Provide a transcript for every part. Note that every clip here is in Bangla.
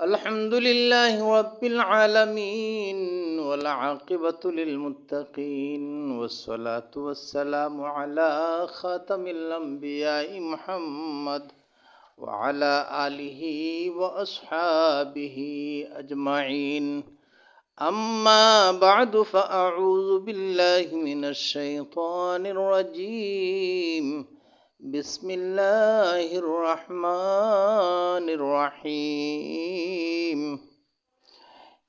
الحمد لله رب العالمين والعاقبة للمتقين والصلاة والسلام على خاتم الأنبياء محمد وعلى آله وأصحابه أجمعين. أما بعد فأعوذ بالله من الشيطان الرجيم. بسم الله الرحمن الرحيم.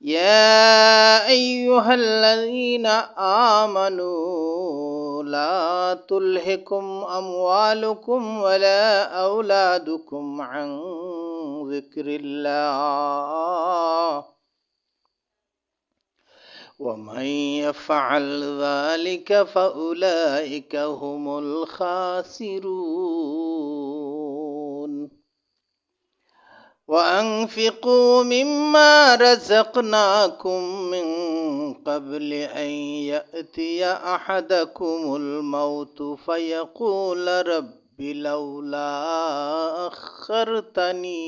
يا أيها الذين آمنوا لا تلهكم أموالكم ولا أولادكم عن ذكر الله. ومن يفعل ذلك فأولئك هم الخاسرون. وأنفقوا مما رزقناكم من قبل أن يأتي أحدكم الموت فيقول رب لولا أخرتني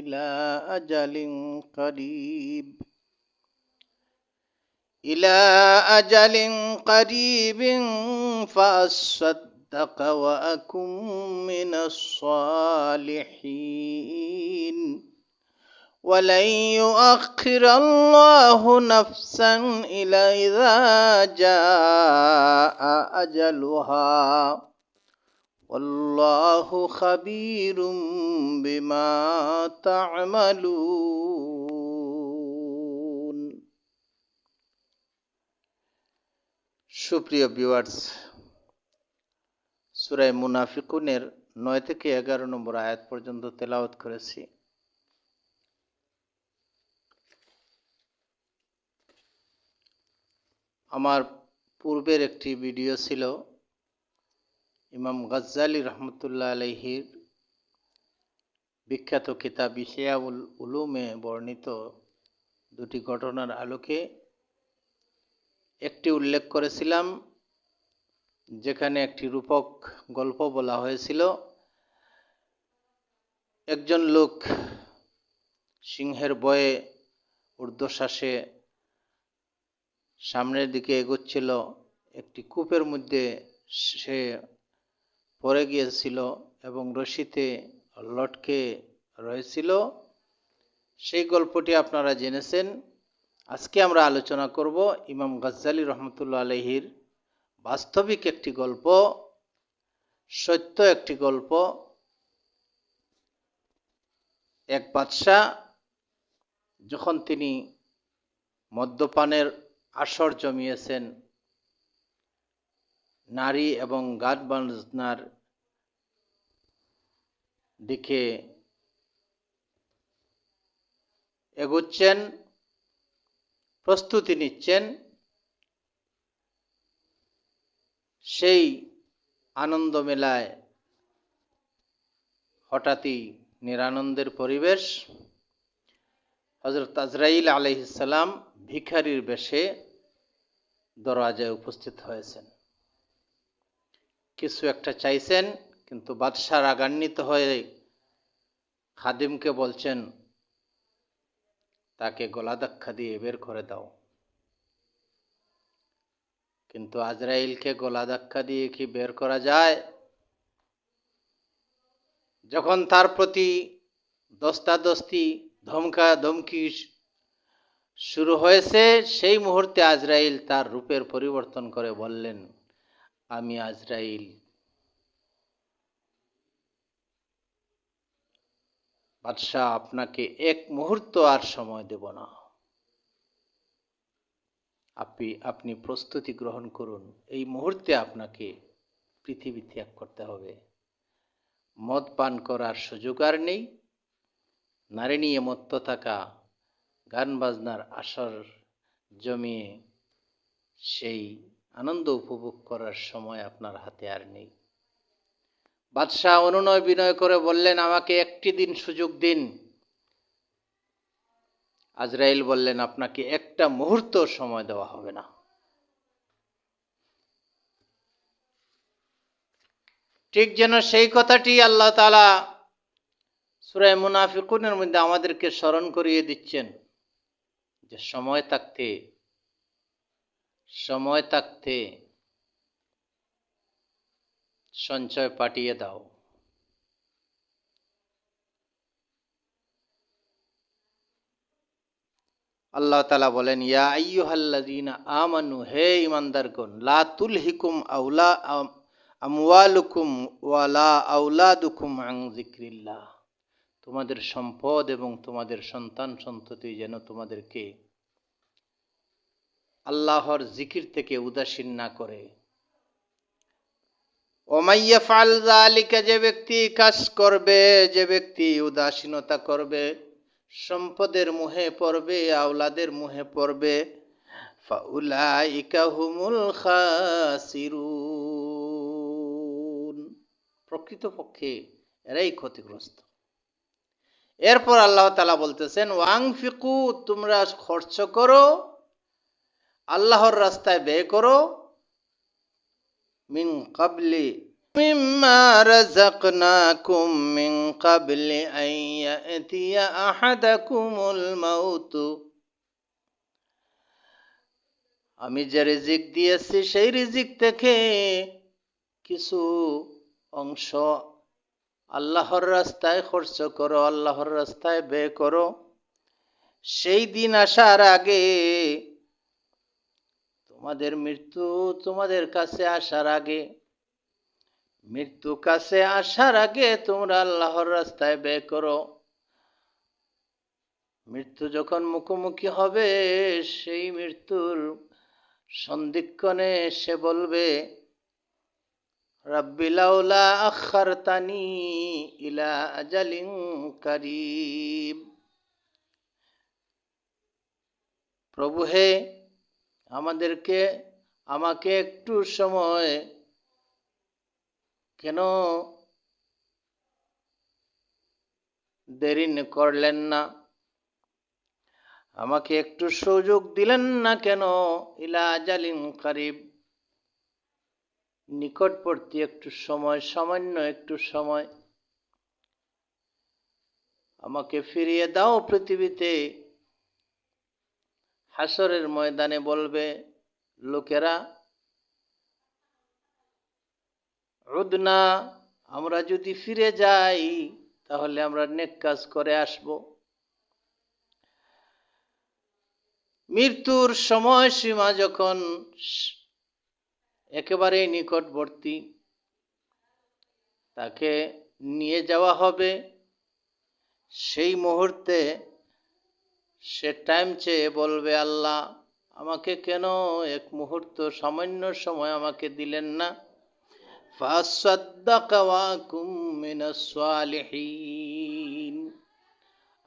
إلى أجل قريب. إلى أجل قريب فأصدق وأكن من الصالحين. ولن يؤخر الله نفسا إلى إذا جاء أجلها. والله خبير بما تعملون. সুপ্রিয় ভিউয়ার্স সুরাই মুনাফিকুনের নয় থেকে এগারো নম্বর আয়াত পর্যন্ত তেলাওয়াত করেছি। আমার পূর্বের একটি ভিডিও ছিল ইমাম গজ্জালি রহমতুল্লাহ আলহির বিখ্যাত কিতাব ইশিয়াউল উলুমে বর্ণিত দুটি ঘটনার আলোকে একটি উল্লেখ করেছিলাম, যেখানে একটি রূপক গল্প বলা হয়েছিল, একজন লোক সিংহের বয়ে ঊর্ধ্বশ্বাসে সামনের দিকে এগোচ্ছিল, একটি কূপের মধ্যে সে পড়ে গিয়েছিল এবং রশিতে লটকে রয়েছিল। সেই গল্পটি আপনারা জেনেছেন। আজকে আমরা আলোচনা করব ইমাম গজ্জালি রহমতুল্লা আলহির বাস্তবিক একটি গল্প, সত্য একটি গল্প, এক বাদশাহ যখন তিনি মদ্যপানের আসর জমিয়েছেন, নারী এবং গাছ বাজনার দিকে এগোচ্ছেন প্রস্তুতি নিচ্ছেন, সেই আনন্দ মেলায় হঠাৎই নিরানন্দের পরিবেশ। হজরত আজরাইল আলহিসাল্লাম ভিখারির বেশে দরওয়াজায় উপস্থিত হয়েছেন। কিছু একটা চাইছেন, কিন্তু বাদশাহ রাগান্বিত হয়ে খাদিমকে বলছেন তাকে গলা গলাধাক্কা দিয়ে বের করে দাও। কিন্তু আজরাইলকে গলা গলাধাক্কা দিয়ে কি বের করা যায়? যখন তার প্রতি দস্তাদস্তি, ধমকা, ধমকি শুরু হয়েছে, সেই মুহূর্তে আজরাইল তার রূপের পরিবর্তন করে বললেন, আমি আজরাইল বাদশাহ আপনাকে এক মুহূর্ত আর সময় দেব না। আপনি আপনি প্রস্তুতি গ্রহণ করুন। এই মুহূর্তে আপনাকে পৃথিবী ত্যাগ করতে হবে। মদ পান করার সুযোগ আর নেই। নারী নিয়ে মত্ত থাকা, গান বাজনার আসর জমিয়ে সেই আনন্দ উপভোগ করার সময় আপনার হাতে আর নেই। বাদশাহ অনুনয় বিনয় করে বললেন, আমাকে একটি দিন সুযোগ দিন। আজরাইল বললেন, আপনাকে একটা মুহূর্ত সময় দেওয়া হবে না। ঠিক যেন সেই কথাটি আল্লাহ তালা সুরায় মুনাফিকুনের মধ্যে আমাদেরকে স্মরণ করিয়ে দিচ্ছেন, যে সময় থাকতে সময় থাকতে সঞ্চয় পাঠিয়ে দাও। আল্লাহ তালা বলেন, ইয়া আইয়ুহাল্লাযীনা আমানু, হে ইমানদারগণ লা তুলহিকুম আউলা আমওয়ালুকুম ওয়ালা আউলাদুকুম আন যিকরিল্লাহ। তোমাদের সম্পদ এবং তোমাদের সন্তান সন্ততি যেন তোমাদেরকে আল্লাহর জিকির থেকে উদাসীন না করে। ওমাইয়া ফাল জালিকা যে ব্যক্তি কাজ করবে, যে ব্যক্তি উদাসীনতা করবে, সম্পদের মুহে পড়বে, আওলাদের মুহে পড়বে, ফাউলাইকা প্রকৃতপক্ষে এরাই ক্ষতিগ্রস্ত। এরপর আল্লাহ তালা বলতেছেন ওয়াং ফিকু তোমরা খরচ করো, আল্লাহর রাস্তায় ব্যয় করো মিন কাবলি, মিম্মা রাযাকনাকুম মিন কাবলি আন ইয়াতিয়া আহাদাকুমুল মাউত। আমি যে রিজিক দিয়েছি, সেই রিজিক থেকে কিছু অংশ আল্লাহর রাস্তায় খরচ করো, আল্লাহর রাস্তায় ব্যয় করো। সেই দিন আসার আগে তোমাদের মৃত্যু তোমাদের কাছে আসার আগে, মৃত্যু কাছে আসার আগে তোমরা আল্লাহর রাস্তায় ব্যয় করো। মৃত্যু যখন মুখোমুখি হবে, সেই মৃত্যুর সন্ধিক্ষণে সে বলবে রাব্বিলাউলা আখারতানি ইলা আজালিন কারিব। প্রভু হে আমাদেরকে, আমাকে একটু সময় কেন দেরি করলেন না? আমাকে একটু সুযোগ দিলেন না কেন? ইলা আজালিন কারিব। নিকটবর্তী একটু সময়, সামান্য একটু সময়। আমাকে ফিরিয়ে দাও পৃথিবীতে। হাসরের ময়দানে বলবে, লোকেরা, রুদনা, আমরা যদি ফিরে যাই, তাহলে আমরা নেক কাজ করে আসব। মৃত্যুর সময়সীমা যখন একেবারেই নিকটবর্তী, তাকে নিয়ে যাওয়া হবে। সেই মুহূর্তে সে টাইম চেয়ে বলবে, আল্লাহ, আমাকে কেন এক মুহূর্ত সামান্য সময় আমাকে দিলেন না?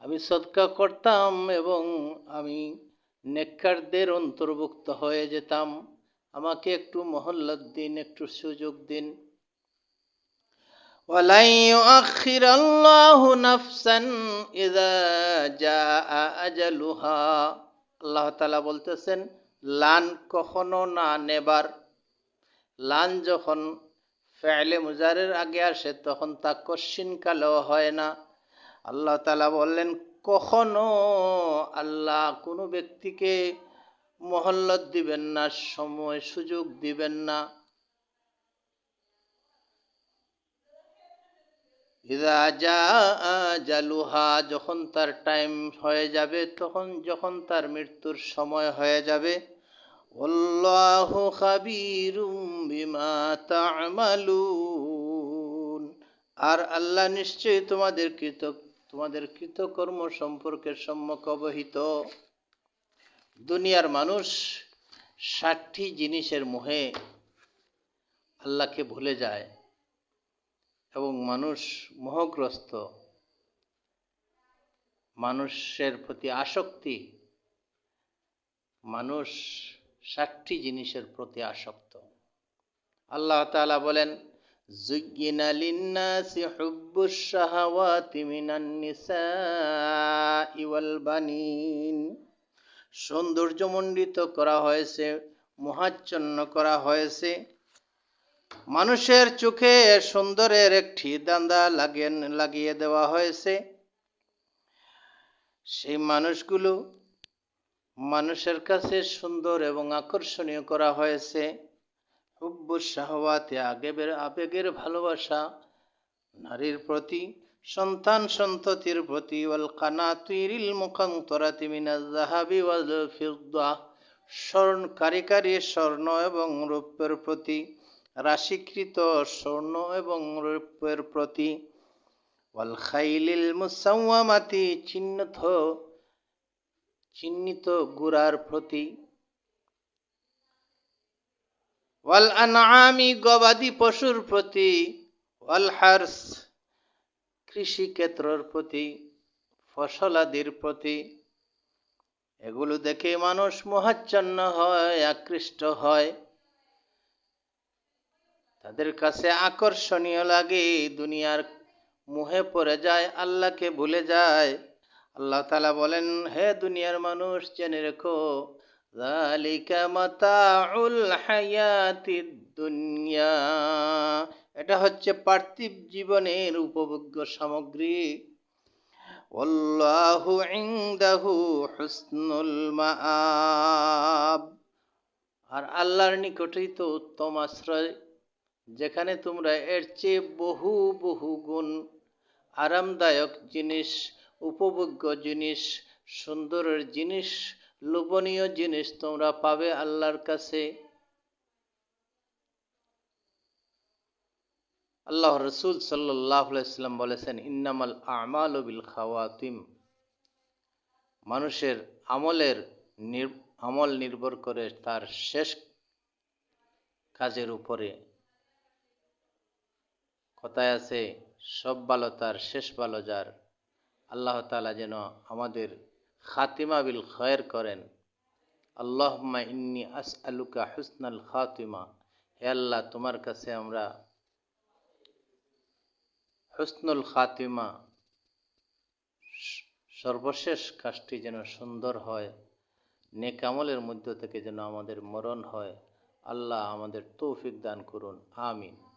আমি সদকা করতাম এবং আমি নেককারদের অন্তর্ভুক্ত হয়ে যেতাম। আমাকে একটু মহল্লার দিন, একটু সুযোগ দিন। ولن يؤخر الله نفسا إذا جاء أجلها আল্লাহ তালা বলতেছেন লান কখনো না নেবার লান যখন ফেলে মুজারের আগে আসে তখন তা কশ্চিন কালেও হয় না আল্লাহ তালা বললেন কখনো আল্লাহ কোনো ব্যক্তিকে মহল্লত দিবেন না সময় সুযোগ দিবেন না যা জালুহা, যখন তার টাইম হয়ে যাবে, তখন যখন তার মৃত্যুর সময় হয়ে যাবে আর আল্লাহ নিশ্চয়ই তোমাদের কৃত, তোমাদের কৃতকর্ম সম্পর্কে সম্যক অবহিত। দুনিয়ার মানুষ ষাটটি জিনিসের মোহে আল্লাহকে ভুলে যায়। এবং মানুষ মোহগ্রস্ত মানুষের প্রতি আসক্তি মানুষ ষাটটি জিনিসের প্রতি আসক্ত আল্লাহ তালা বলেন زين للناس حب الشهوات من النساء والبنين সৌন্দর্যমণ্ডিত করা হয়েছে মহাচ্ছন্ন করা হয়েছে মানুষের চোখে সুন্দরের একটি দান্দা লাগিয়ে লাগিয়ে দেওয়া হয়েছে। সেই মানুষগুলো মানুষের কাছে সুন্দর এবং আকর্ষণীয় করা হয়েছে। হুব্বু শাহওয়াতে আগেবের আবেগের ভালোবাসা, নারীর প্রতি সন্তান সন্ততির প্রতি, ওয়াল কানাতিরিল মুকান্তরাতি মিনাজ যাহাবি ওয়াল ফিদ্দা স্বর্ণ কারিকারি স্বর্ণ এবং রূপের প্রতি রাশিকৃত স্বর্ণ এবং রৌপ্যের প্রতি ওয়াল খাইলিল চিহ্নিত চিহ্নিত গুড়ার প্রতি ওয়াল আনআমি গবাদি পশুর প্রতি ওয়াল হার্স কৃষি ক্ষেত্রের প্রতি ফসলাদির প্রতি। এগুলো দেখে মানুষ মোহাচ্ছন্ন হয়, আকৃষ্ট হয়। তাদের কাছে আকর্ষণীয় লাগে, দুনিয়ার মুহে পড়ে যায়, আল্লাহকে ভুলে যায়। আল্লাহ তালা বলেন, হে দুনিয়ার মানুষ, জেনে রেখো দুনিয়া। এটা হচ্ছে পার্থিব জীবনের উপভোগ্য সামগ্রী। ওয়াল্লাহু ইনদাহু হুসনুল আর আল্লাহর নিকটেই তো উত্তম আশ্রয়। যেখানে তোমরা এর চেয়ে বহু বহু গুণ আরামদায়ক জিনিস, উপভোগ্য জিনিস, সুন্দরের জিনিস, লোভনীয় জিনিস তোমরা পাবে আল্লাহর কাছে। আল্লাহ রসুল সাল্লাহ ইসলাম বলেছেন, ইন্নামাল আমাল বিল খাওয়াতিম। মানুষের আমলের আমল নির্ভর করে তার শেষ কাজের উপরে কথায় আছে, সব ভালো তার শেষ ভালো যার। আল্লাহ তালা যেন আমাদের খাতিমা বিল খয়ের করেন। আল্লাহম্মা ইন্নি আস আলুকা হুসনাল খাতিমা। হে আল্লাহ, তোমার কাছে আমরা হুসনুল খাতিমা সর্বশেষ কাজটি যেন সুন্দর হয় নেকামলের মধ্য থেকে যেন আমাদের মরণ হয়। আল্লাহ আমাদের তৌফিক দান করুন, আমিন।